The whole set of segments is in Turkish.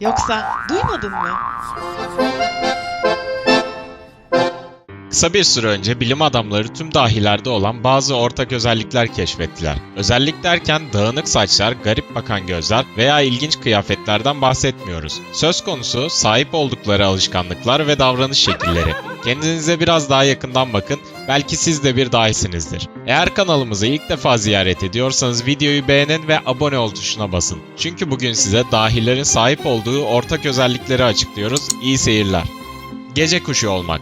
Yoksa duymadın mı? Kısa bir süre önce bilim adamları tüm dahilerde olan bazı ortak özellikler keşfettiler. Özellik derken dağınık saçlar, garip bakan gözler veya ilginç kıyafetlerden bahsetmiyoruz. Söz konusu sahip oldukları alışkanlıklar ve davranış şekilleri. Kendinize biraz daha yakından bakın, belki siz de bir dahisinizdir. Eğer kanalımızı ilk defa ziyaret ediyorsanız videoyu beğenin ve abone ol tuşuna basın. Çünkü bugün size dahilerin sahip olduğu ortak özellikleri açıklıyoruz. İyi seyirler. Gece kuşu olmak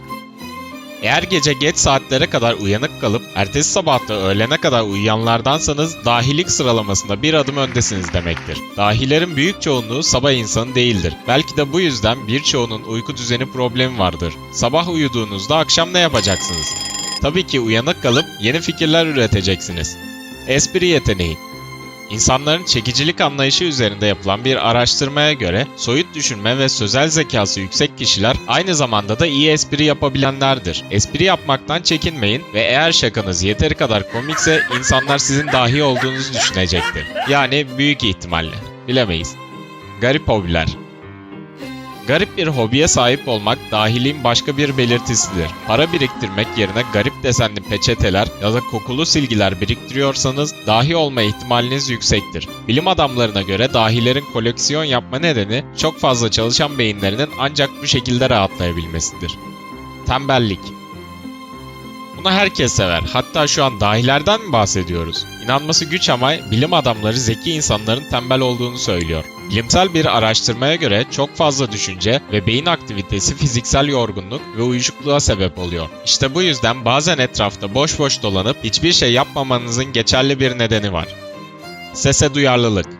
eğer gece geç saatlere kadar uyanık kalıp ertesi sabahta öğlene kadar uyuyanlardansanız dahilik sıralamasında bir adım öndesiniz demektir. Dahilerin büyük çoğunluğu sabah insanı değildir. Belki de bu yüzden birçoğunun uyku düzeni problemi vardır. Sabah uyuduğunuzda akşam ne yapacaksınız? Tabii ki uyanık kalıp yeni fikirler üreteceksiniz. Espri yeteneği İnsanların çekicilik anlayışı üzerinde yapılan bir araştırmaya göre soyut düşünme ve sözel zekası yüksek kişiler aynı zamanda da iyi espri yapabilenlerdir. Espri yapmaktan çekinmeyin ve eğer şakanız yeteri kadar komikse insanlar sizin dahi olduğunuzu düşünecektir. Yani büyük ihtimalle. Bilemeyiz. Garip hobiler Garip bir hobiye sahip olmak dahiliğin başka bir belirtisidir. Para biriktirmek yerine garip desenli peçeteler ya da kokulu silgiler biriktiriyorsanız dahi olma ihtimaliniz yüksektir. Bilim adamlarına göre dahilerin koleksiyon yapma nedeni çok fazla çalışan beyinlerinin ancak bu şekilde rahatlayabilmesidir. Tembellik bunu herkes sever. Hatta şu an dahilerden mi bahsediyoruz? İnanması güç ama bilim adamları zeki insanların tembel olduğunu söylüyor. Bilimsel bir araştırmaya göre çok fazla düşünce ve beyin aktivitesi fiziksel yorgunluk ve uyuşukluğa sebep oluyor. İşte bu yüzden bazen etrafta boş boş dolanıp hiçbir şey yapmamanızın geçerli bir nedeni var. Sese duyarlılık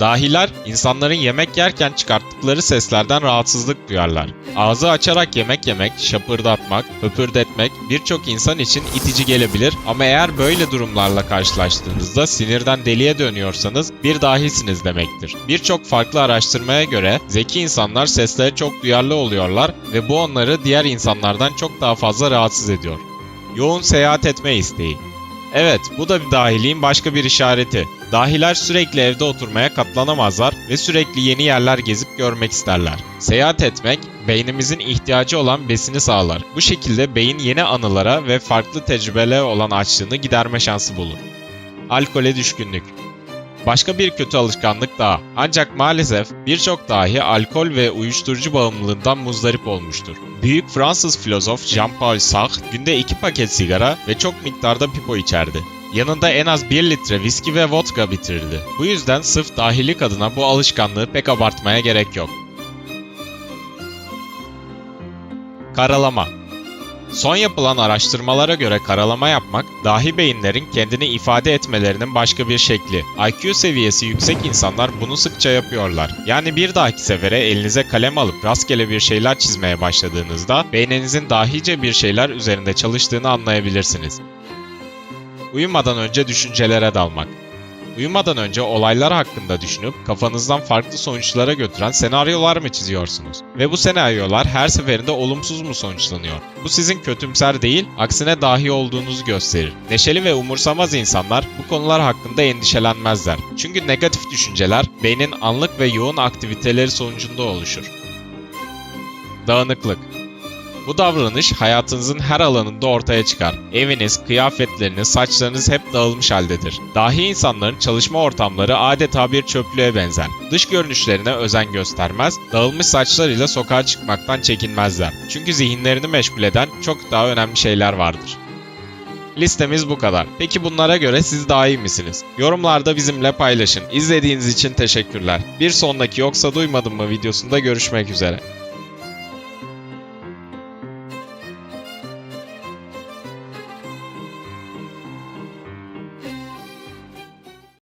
Dahiler, insanların yemek yerken çıkarttıkları seslerden rahatsızlık duyarlar. Ağzı açarak yemek yemek, şapırdatmak, höpürdetmek birçok insan için itici gelebilir ama eğer böyle durumlarla karşılaştığınızda sinirden deliye dönüyorsanız bir dahisiniz demektir. Birçok farklı araştırmaya göre zeki insanlar seslere çok duyarlı oluyorlar ve bu onları diğer insanlardan çok daha fazla rahatsız ediyor. Yoğun seyahat etme isteği Evet, bu da bir dahiliğin başka bir işareti. Dahiler sürekli evde oturmaya katlanamazlar ve sürekli yeni yerler gezip görmek isterler. Seyahat etmek, beynimizin ihtiyacı olan besini sağlar. Bu şekilde beyin yeni anılara ve farklı tecrübelere olan açlığını giderme şansı bulur. Alkole düşkünlük Başka bir kötü alışkanlık daha. Ancak maalesef birçok dahi alkol ve uyuşturucu bağımlılığından muzdarip olmuştur. Büyük Fransız filozof Jean-Paul Sartre günde 2 paket sigara ve çok miktarda pipo içerdi. Yanında en az 1 litre viski ve vodka bitirirdi. Bu yüzden sırf dahilik adına bu alışkanlığı pek abartmaya gerek yok. Karalama Son yapılan araştırmalara göre karalama yapmak, dahi beyinlerin kendini ifade etmelerinin başka bir şekli. IQ seviyesi yüksek insanlar bunu sıkça yapıyorlar. Yani bir dahaki sefere elinize kalem alıp rastgele bir şeyler çizmeye başladığınızda, beyninizin dahice bir şeyler üzerinde çalıştığını anlayabilirsiniz. Uyumadan önce düşüncelere dalmak. Uyumadan önce olaylar hakkında düşünüp kafanızdan farklı sonuçlara götüren senaryolar mı çiziyorsunuz? Ve bu senaryolar her seferinde olumsuz mu sonuçlanıyor? Bu sizin kötümser değil, aksine dahi olduğunuzu gösterir. Neşeli ve umursamaz insanlar bu konular hakkında endişelenmezler. Çünkü negatif düşünceler beynin anlık ve yoğun aktiviteleri sonucunda oluşur. Dağınıklık bu davranış hayatınızın her alanında ortaya çıkar. Eviniz, kıyafetleriniz, saçlarınız hep dağılmış haldedir. Dahi insanların çalışma ortamları adeta bir çöplüğe benzer. Dış görünüşlerine özen göstermez, dağılmış saçlarıyla sokağa çıkmaktan çekinmezler. Çünkü zihinlerini meşgul eden çok daha önemli şeyler vardır. Listemiz bu kadar. Peki bunlara göre siz daha iyi misiniz? Yorumlarda bizimle paylaşın. İzlediğiniz için teşekkürler. Bir sonraki yoksa duymadım mı videosunda görüşmek üzere.